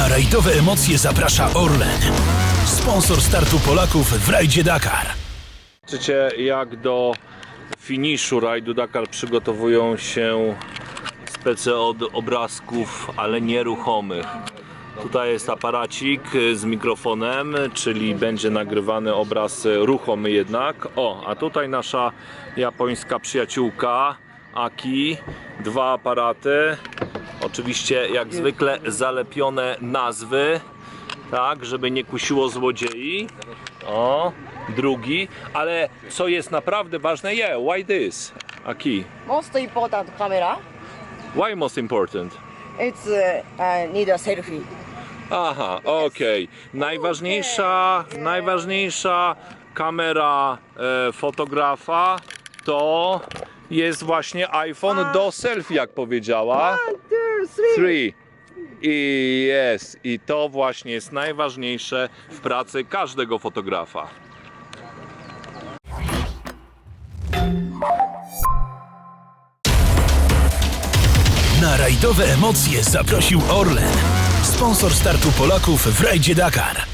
Na rajdowe emocje zaprasza Orlen. Sponsor startu Polaków w rajdzie Dakar. Zobaczycie jak do finiszu rajdu Dakar przygotowują się spece od obrazków, ale nieruchomych. Tutaj jest aparacik z mikrofonem, czyli będzie nagrywany obraz ruchomy jednak. O, a tutaj nasza japońska przyjaciółka Aki, dwa aparaty. Oczywiście jak zwykle zalepione nazwy, tak, żeby nie kusiło złodziei. O, drugi, ale co jest naprawdę ważne, yeah, why this? Aki, most important camera why most important? it's uh, need a selfie Aha, okej. Najważniejsza, najważniejsza kamera e, fotografa to jest właśnie iPhone do selfie, jak powiedziała. Three. I jest. I to właśnie jest najważniejsze w pracy każdego fotografa. Na rajdowe emocje zaprosił Orlen. Sponsor startu Polaków w rajdzie Dakar.